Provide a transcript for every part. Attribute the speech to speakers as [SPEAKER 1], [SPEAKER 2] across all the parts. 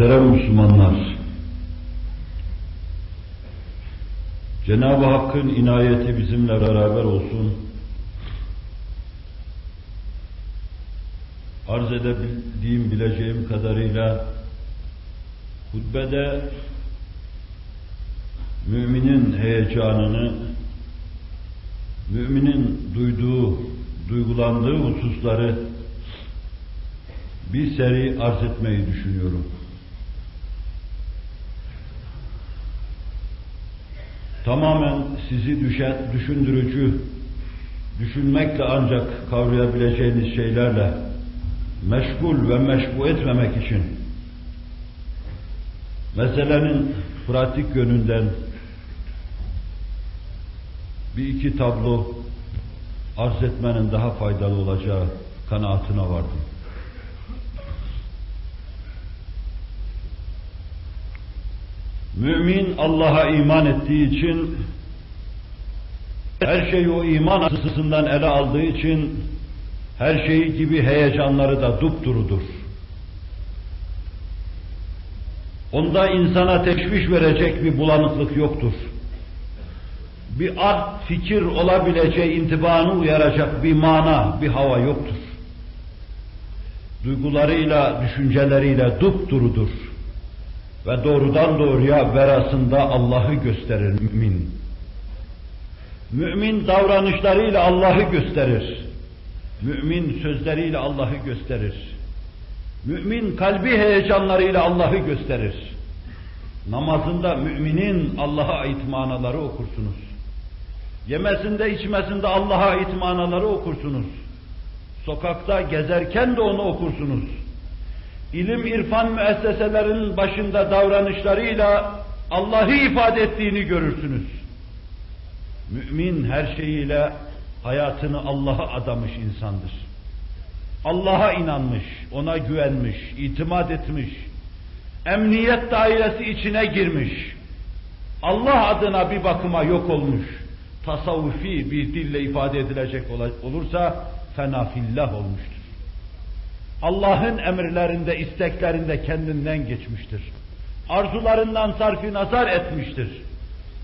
[SPEAKER 1] Muhterem Müslümanlar, Cenab-ı Hakk'ın inayeti bizimle beraber olsun. Arz edebildiğim, bileceğim kadarıyla hutbede müminin heyecanını, müminin duyduğu, duygulandığı hususları bir seri arz etmeyi düşünüyorum. Tamamen sizi düşen, düşündürücü, düşünmekle ancak kavrayabileceğiniz şeylerle meşgul ve meşbu etmemek için meselenin pratik yönünden bir iki tablo arz etmenin daha faydalı olacağı kanaatine vardım. Mümin Allah'a iman ettiği için her şeyi o iman açısından ele aldığı için her şeyi gibi heyecanları da dupdurudur. Onda insana teşviş verecek bir bulanıklık yoktur. Bir art fikir olabileceği intibanı uyaracak bir mana, bir hava yoktur. Duygularıyla, düşünceleriyle dupdurudur ve doğrudan doğruya verasında Allah'ı gösterir mümin. Mümin davranışlarıyla Allah'ı gösterir. Mümin sözleriyle Allah'ı gösterir. Mümin kalbi heyecanlarıyla Allah'ı gösterir. Namazında müminin Allah'a ait manaları okursunuz. Yemesinde içmesinde Allah'a ait manaları okursunuz. Sokakta gezerken de onu okursunuz ilim irfan müesseselerinin başında davranışlarıyla Allah'ı ifade ettiğini görürsünüz. Mümin her şeyiyle hayatını Allah'a adamış insandır. Allah'a inanmış, ona güvenmiş, itimat etmiş, emniyet dairesi içine girmiş, Allah adına bir bakıma yok olmuş, tasavvufi bir dille ifade edilecek olursa fenafillah olmuştur. Allah'ın emirlerinde, isteklerinde kendinden geçmiştir. Arzularından sarfi nazar etmiştir.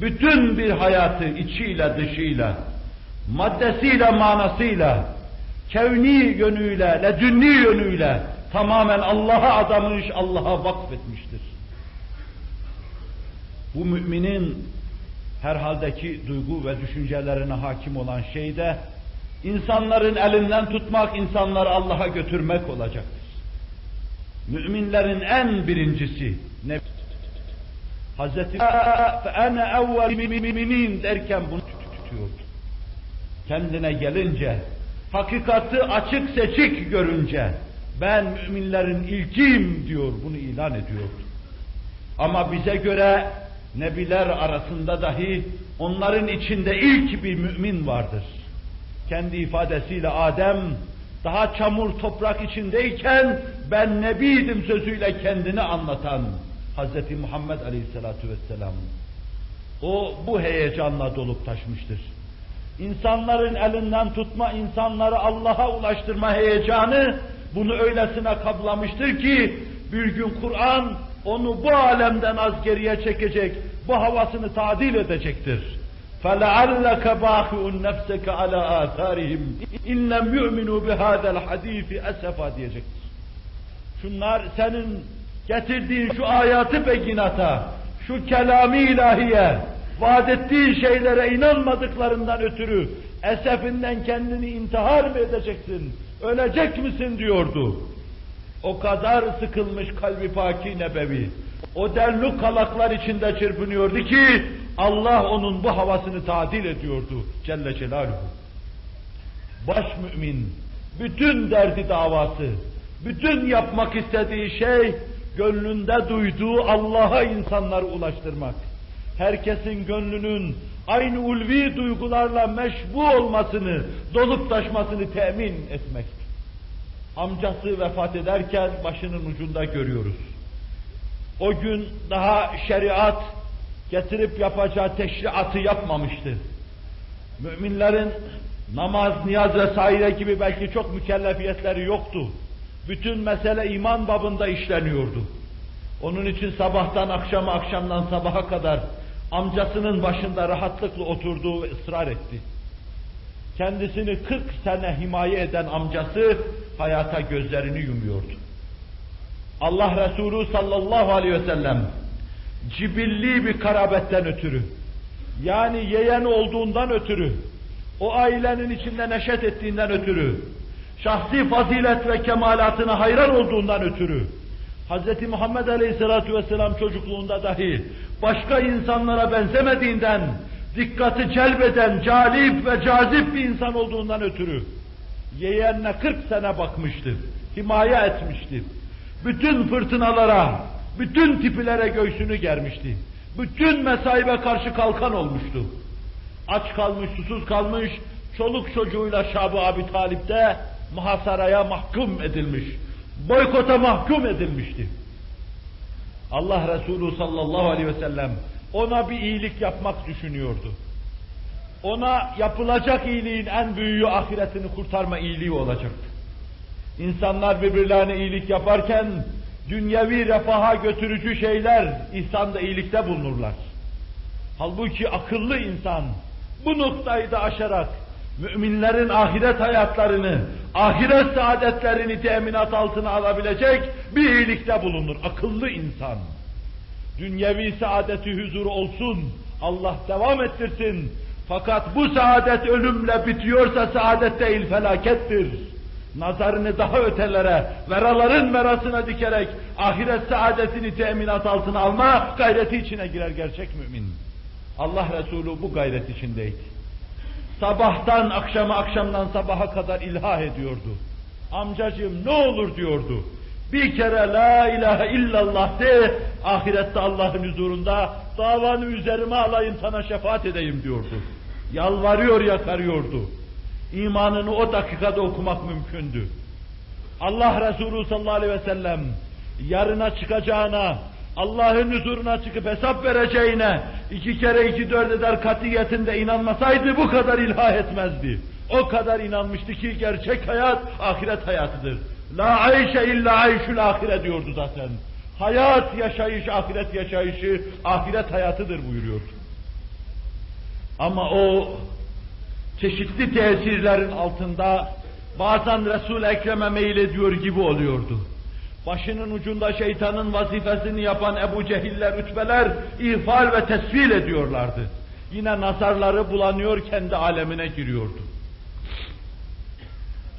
[SPEAKER 1] Bütün bir hayatı içiyle dışıyla, maddesiyle manasıyla, kevni yönüyle, ledünni yönüyle tamamen Allah'a adamış, Allah'a vakfetmiştir. Bu müminin herhaldeki duygu ve düşüncelerine hakim olan şey de İnsanların elinden tutmak, insanları Allah'a götürmek olacaktır. Müminlerin en birincisi ne? Hazreti ana evvel müminin derken bunu tutuyordu. Kendine gelince, hakikati açık seçik görünce, ben müminlerin ilkiyim diyor, bunu ilan ediyordu. Ama bize göre nebiler arasında dahi onların içinde ilk bir mümin vardır kendi ifadesiyle Adem daha çamur toprak içindeyken ben nebiydim sözüyle kendini anlatan Hz. Muhammed Aleyhisselatü Vesselam. O bu heyecanla dolup taşmıştır. İnsanların elinden tutma, insanları Allah'a ulaştırma heyecanı bunu öylesine kablamıştır ki bir gün Kur'an onu bu alemden az geriye çekecek, bu havasını tadil edecektir. فَلَعَلَّكَ بَاخِعُ نَفْسَكَ عَلَى آثَارِهِمْ اِنْ لَمْ يُؤْمِنُوا بِهَذَا الْحَد۪يفِ اَسَفًا diyecektir. Şunlar senin getirdiğin şu ayatı beginata, şu kelami ilahiye, vaat ettiğin şeylere inanmadıklarından ötürü esefinden kendini intihar mı edeceksin, ölecek misin diyordu. O kadar sıkılmış kalbi paki nebevi, o derluk kalaklar içinde çırpınıyordu ki Allah onun bu havasını tadil ediyordu Celle Celaluhu. Baş mümin, bütün derdi davası, bütün yapmak istediği şey, gönlünde duyduğu Allah'a insanları ulaştırmak. Herkesin gönlünün aynı ulvi duygularla meşbu olmasını, dolup taşmasını temin etmek. Amcası vefat ederken başının ucunda görüyoruz. O gün daha şeriat getirip yapacağı teşriatı yapmamıştı. Müminlerin namaz, niyaz vesaire gibi belki çok mükellefiyetleri yoktu. Bütün mesele iman babında işleniyordu. Onun için sabahtan akşama, akşamdan sabaha kadar amcasının başında rahatlıkla oturduğu ve ısrar etti. Kendisini 40 sene himaye eden amcası hayata gözlerini yumuyordu. Allah Resulü sallallahu aleyhi ve sellem cibilli bir karabetten ötürü, yani yeğen olduğundan ötürü, o ailenin içinde neşet ettiğinden ötürü, şahsi fazilet ve kemalatına hayran olduğundan ötürü, Hz. Muhammed Aleyhisselatü Vesselam çocukluğunda dahi başka insanlara benzemediğinden, dikkati celbeden, calip ve cazip bir insan olduğundan ötürü, yeğenine 40 sene bakmıştı, himaye etmişti. Bütün fırtınalara, bütün tipilere göğsünü germişti. Bütün mesaibe karşı kalkan olmuştu. Aç kalmış, susuz kalmış, çoluk çocuğuyla Şab-ı Abi Talip'te muhasaraya mahkum edilmiş. Boykota mahkum edilmişti. Allah Resulü sallallahu aleyhi ve sellem ona bir iyilik yapmak düşünüyordu. Ona yapılacak iyiliğin en büyüğü ahiretini kurtarma iyiliği olacaktı. İnsanlar birbirlerine iyilik yaparken dünyevi refaha götürücü şeyler ihsanda iyilikte bulunurlar. Halbuki akıllı insan bu noktayı da aşarak müminlerin ahiret hayatlarını, ahiret saadetlerini teminat altına alabilecek bir iyilikte bulunur. Akıllı insan. Dünyevi saadeti huzuru olsun, Allah devam ettirsin. Fakat bu saadet ölümle bitiyorsa saadet değil felakettir. Nazarını daha ötelere, veraların verasına dikerek ahiret saadetini teminat altına alma gayreti içine girer gerçek mümin. Allah Resulü bu gayret içindeydi. Sabahtan akşama, akşamdan sabaha kadar ilah ediyordu. Amcacığım ne olur diyordu. Bir kere la ilahe illallah de, ahirette Allah'ın huzurunda davanı üzerime alayım sana şefaat edeyim diyordu. Yalvarıyor yakarıyordu. İmanını o dakikada okumak mümkündü. Allah Resulü sallallahu aleyhi ve sellem yarına çıkacağına, Allah'ın huzuruna çıkıp hesap vereceğine iki kere iki dört eder katiyetinde inanmasaydı bu kadar ilah etmezdi. O kadar inanmıştı ki gerçek hayat ahiret hayatıdır. La ayşe illa ayşül ahire diyordu zaten. Hayat yaşayış, ahiret yaşayışı, ahiret hayatıdır buyuruyordu. Ama o çeşitli tesirlerin altında bazen Resul-i Ekrem'e meylediyor gibi oluyordu. Başının ucunda şeytanın vazifesini yapan Ebu Cehiller, Ütbeler ihfal ve tesvil ediyorlardı. Yine nazarları bulanıyor, kendi alemine giriyordu.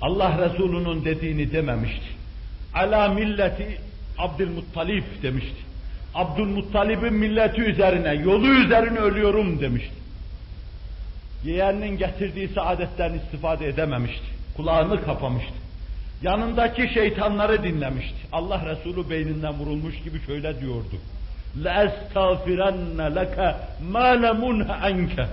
[SPEAKER 1] Allah Resulü'nün dediğini dememişti. Ala milleti Abdülmuttalip demişti. Abdülmuttalib'in milleti üzerine, yolu üzerine ölüyorum demişti Yeğeninin getirdiği saadetten istifade edememişti. Kulağını kapamıştı. Yanındaki şeytanları dinlemişti. Allah Resulü beyninden vurulmuş gibi şöyle diyordu. لَاَسْتَغْفِرَنَّ لَكَ مَا لَمُنْهَ اَنْكَ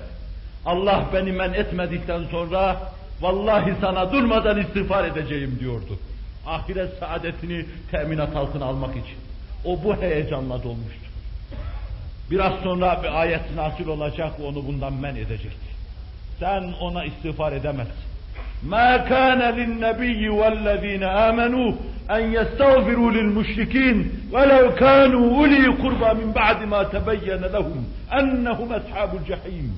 [SPEAKER 1] Allah beni men etmedikten sonra vallahi sana durmadan istiğfar edeceğim diyordu. Ahiret saadetini teminat altına almak için. O bu heyecanla dolmuştu. Biraz sonra bir ayet nasil olacak ve onu bundan men edecekti. Sen ona istiğfar edemezsin. ما كان للنبي والذين آمنوا أن يستغفروا للمشركين ولو كانوا أولي قربى من بعد ما تبين لهم أنهم أصحاب الجحيم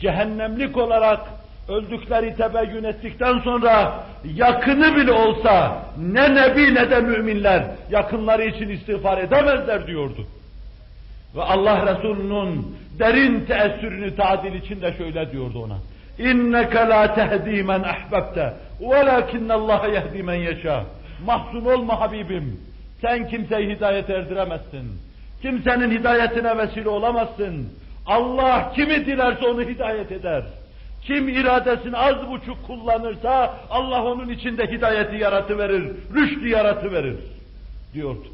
[SPEAKER 1] Cehennemlik olarak öldükleri tebeyyün ettikten sonra yakını bile olsa ne nebi ne de müminler yakınları için istiğfar edemezler diyordu. Ve Allah Resulü'nün derin teessürünü tadil için de şöyle diyordu ona. İnneke la tehdi men ahbabte velakinne Allah yehdi men yeşâ. Mahzun olma Habibim. Sen kimseyi hidayet erdiremezsin. Kimsenin hidayetine vesile olamazsın. Allah kimi dilerse onu hidayet eder. Kim iradesini az buçuk kullanırsa Allah onun içinde hidayeti yaratıverir, rüştü yaratıverir diyordu.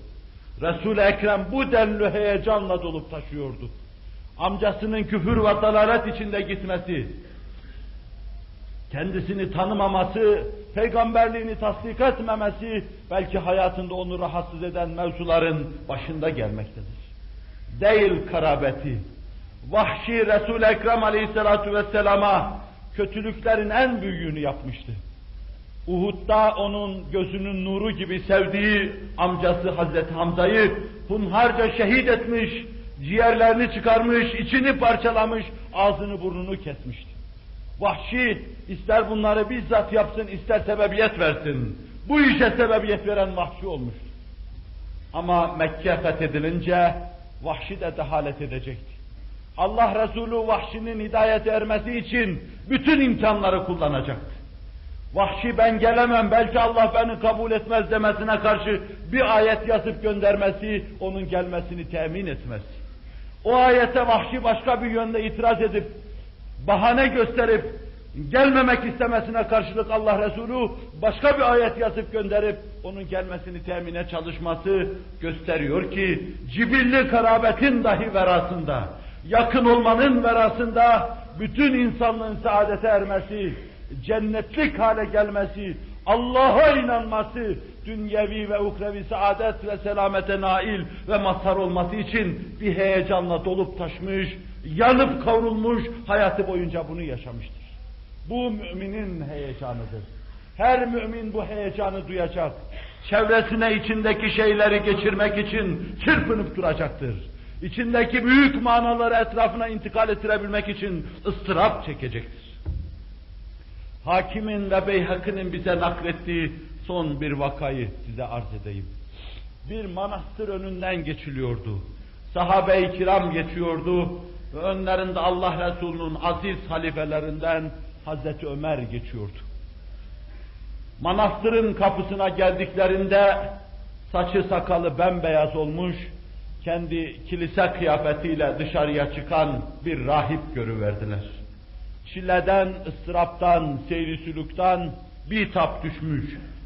[SPEAKER 1] Resul-i Ekrem bu denli heyecanla dolup taşıyordu. Amcasının küfür ve dalalet içinde gitmesi, kendisini tanımaması, peygamberliğini tasdik etmemesi belki hayatında onu rahatsız eden mevzuların başında gelmektedir. Değil karabeti. Vahşi Resul-i Ekrem aleyhissalatu vesselama kötülüklerin en büyüğünü yapmıştı. Uhud'da onun gözünün nuru gibi sevdiği amcası Hazreti Hamza'yı hunharca şehit etmiş, ciğerlerini çıkarmış, içini parçalamış, ağzını burnunu kesmişti. Vahşi ister bunları bizzat yapsın, ister sebebiyet versin. Bu işe sebebiyet veren vahşi olmuş. Ama Mekke fethedilince vahşi de dehalet edecekti. Allah Resulü vahşinin hidayete ermesi için bütün imkanları kullanacaktı. Vahşi ben gelemem, belki Allah beni kabul etmez demesine karşı bir ayet yazıp göndermesi, onun gelmesini temin etmesi. O ayete vahşi başka bir yönde itiraz edip, bahane gösterip, gelmemek istemesine karşılık Allah Resulü başka bir ayet yazıp gönderip, onun gelmesini temine çalışması gösteriyor ki, cibilli karabetin dahi verasında, yakın olmanın verasında, bütün insanlığın saadete ermesi, cennetlik hale gelmesi, Allah'a inanması, dünyevi ve ukrevi saadet ve selamete nail ve mazhar olması için bir heyecanla dolup taşmış, yanıp kavrulmuş, hayatı boyunca bunu yaşamıştır. Bu müminin heyecanıdır. Her mümin bu heyecanı duyacak. Çevresine içindeki şeyleri geçirmek için çırpınıp duracaktır. İçindeki büyük manaları etrafına intikal ettirebilmek için ıstırap çekecektir. Hakimin ve Beyhakı'nın bize naklettiği son bir vakayı size arz edeyim. Bir manastır önünden geçiliyordu. Sahabe-i kiram geçiyordu ve önlerinde Allah Resulü'nün aziz halifelerinden Hazreti Ömer geçiyordu. Manastırın kapısına geldiklerinde saçı sakalı bembeyaz olmuş, kendi kilise kıyafetiyle dışarıya çıkan bir rahip görüverdiler. Çileden, ıstıraptan, seyri sülükten bir tap düşmüş,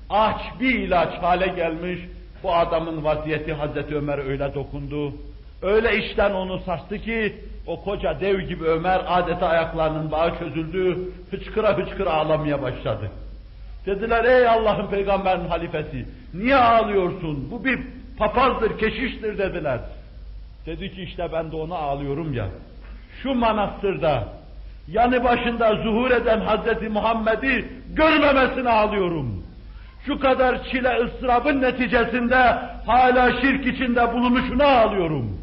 [SPEAKER 1] aç bir ilaç hale gelmiş, bu adamın vaziyeti Hazreti Ömer öyle dokundu, öyle işten onu sarstı ki, o koca dev gibi Ömer adeta ayaklarının bağı çözüldü, hıçkıra hıçkıra ağlamaya başladı. Dediler ey Allah'ın peygamberin halifesi, niye ağlıyorsun? Bu bir papazdır, keşiştir dediler. Dedi ki işte ben de ona ağlıyorum ya. Şu manastırda yanı başında zuhur eden Hazreti Muhammed'i görmemesine ağlıyorum. Şu kadar çile ıstırabın neticesinde hala şirk içinde bulunuşuna ağlıyorum.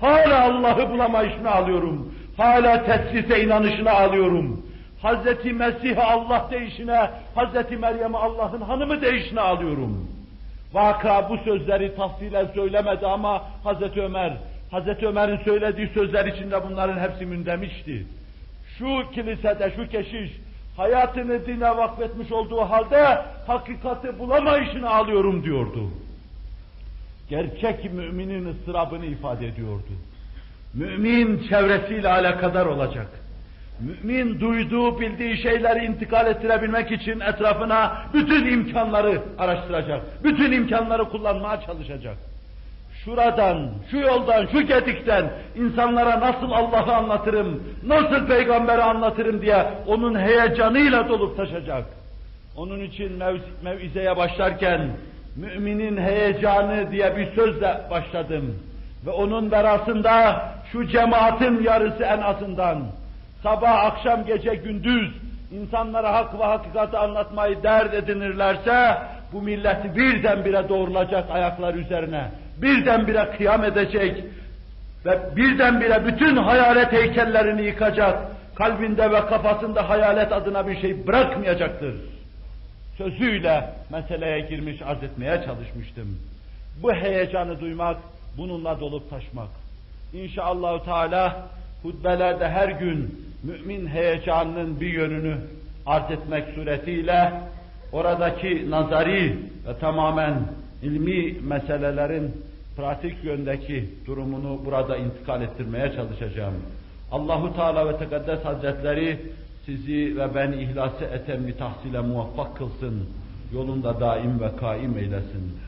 [SPEAKER 1] Hala Allah'ı bulamayışına ağlıyorum. Hala tesrise inanışına ağlıyorum. Hazreti Mesih'e Allah değişine, Hazreti Meryem'e Allah'ın hanımı değişine ağlıyorum. Vaka bu sözleri tafsilen söylemedi ama Hazreti Ömer, Hazreti Ömer'in söylediği sözler içinde bunların hepsi mündemişti. Şu kilisede, şu keşiş, hayatını dine vakfetmiş olduğu halde hakikati bulamayışını ağlıyorum diyordu. Gerçek müminin ıstırabını ifade ediyordu. Mümin çevresiyle alakadar olacak. Mümin duyduğu, bildiği şeyleri intikal ettirebilmek için etrafına bütün imkanları araştıracak. Bütün imkanları kullanmaya çalışacak. Şuradan, şu yoldan, şu gedikten insanlara nasıl Allah'ı anlatırım, nasıl peygamberi anlatırım diye onun heyecanıyla dolup taşacak. Onun için mev mevizeye başlarken müminin heyecanı diye bir sözle başladım. Ve onun verasında şu cemaatin yarısı en azından sabah, akşam, gece, gündüz insanlara hak ve hakikati anlatmayı dert edinirlerse bu milleti birdenbire doğrulacak ayaklar üzerine, birdenbire kıyam edecek ve birdenbire bütün hayalet heykellerini yıkacak, kalbinde ve kafasında hayalet adına bir şey bırakmayacaktır. Sözüyle meseleye girmiş, arz etmeye çalışmıştım. Bu heyecanı duymak, bununla dolup taşmak. İnşallah Teala hutbelerde her gün mümin heyecanının bir yönünü arz etmek suretiyle oradaki nazari ve tamamen ilmi meselelerin pratik yöndeki durumunu burada intikal ettirmeye çalışacağım. Allahu Teala ve Tekaddes Hazretleri sizi ve beni ihlası etemmi tahsile muvaffak kılsın. Yolunda daim ve kaim eylesin.